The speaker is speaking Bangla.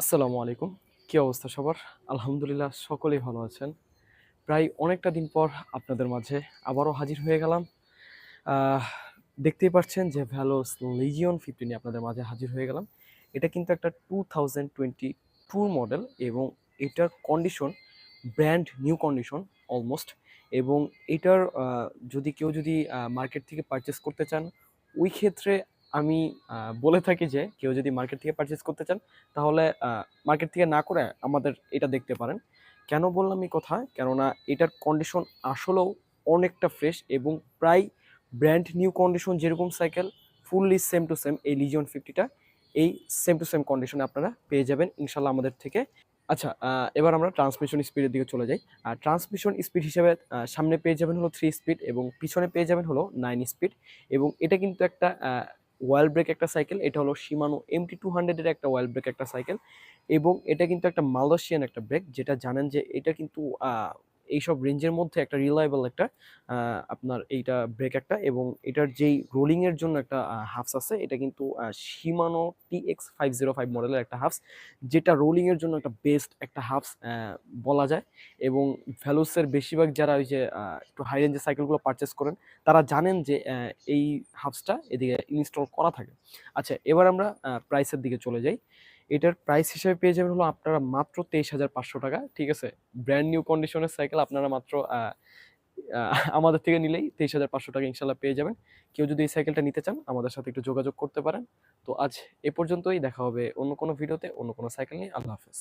আসসালামু আলাইকুম। কি অবস্থা সবার? আলহামদুলিল্লাহ সকলেই ভালো আছেন। প্রায় অনেকটা দিন পর আপনাদের মাঝে আবারও হাজির হয়ে গেলাম। দেখতেই পাচ্ছেন যে ভ্যালোস লিজিয়ন ফিফটি নিয়ে আপনাদের মাঝে হাজির হয়ে গেলাম। এটা কিন্তু একটা two thousand twenty two model এবং এটার condition brand new condition almost এবং এটার যদি কেউ যদি মার্কেট থেকে পারচেস করতে চান, ওই ক্ষেত্রে আমি বলে থাকি যে কেউ যদি মার্কেট থেকে পারচেস করতে চান, তাহলে মার্কেট থেকে না করে আমাদের এটা দেখতে পারেন। কেন বললাম এই কথা? কেননা এটার কন্ডিশন আসলেও অনেকটা ফ্রেশ এবং প্রায় ব্র্যান্ড নিউ কন্ডিশন যেরকম cycle fully same to same এই লিজিয়ন ফিফটিটা এই সেম টু সেম কন্ডিশনে আপনারা পেয়ে যাবেন ইনশাল্লাহ আমাদের থেকে। আচ্ছা এবার আমরা ট্রান্সমিশন স্পিডের দিকে চলে যাই। আর ট্রান্সমিশন স্পিড হিসেবে সামনে পেয়ে যাবেন হলো থ্রি স্পিড এবং পিছনে পেয়ে যাবেন হলো নাইন স্পিড এবং এটা কিন্তু একটা ওয়াল ব্রেক একটা সাইকেল এটা হলো সীমানো এমটি টু হান্ড্রেডের একটা ওয়াল ব্রেক একটা সাইকেল এবং এটা কিন্তু একটা মালয়েশিয়ান একটা ব্রেক যেটা জানেন যে এটা কিন্তু এইসব রেঞ্জের মধ্যে একটা রিলায়েবল একটা আপনার এইটা ব্রেক একটা এবং এটার যেই রোলিংয়ের জন্য একটা হাফস আছে, এটা কিন্তু সীমানো টি এক্স ফাইভ জিরো ফাইভ মডেলের একটা হাফস যেটা রোলিংয়ের জন্য একটা বেস্ট একটা হাফস বলা যায় এবং ভ্যালুসের বেশিরভাগ যারা ওই যে একটু হাই রেঞ্জের সাইকেলগুলো পারচেস করেন, তারা জানেন যে এই হাফসটা এদিকে ইনস্টল করা থাকে। আচ্ছা এবার আমরা প্রাইসের দিকে চলে যাই। এটার প্রাইস হিসেবে পেয়ে যাবেন হলো আপনারা মাত্র তেইশ হাজার পাঁচশো টাকা, ঠিক আছে? ব্র্যান্ড নিউ কন্ডিশনের সাইকেল আপনারা মাত্র আমাদের থেকে নিলেই তেইশ হাজার পাঁচশো টাকা ইনশাল্লাহ পেয়ে যাবেন। কেউ যদি এই সাইকেলটা নিতে চান, আমাদের সাথে একটু যোগাযোগ করতে পারেন। তো আজ এ পর্যন্তই, দেখা হবে অন্য কোনো ভিডিওতে অন্য কোনো সাইকেল নিয়ে। আল্লাহ হাফেজ।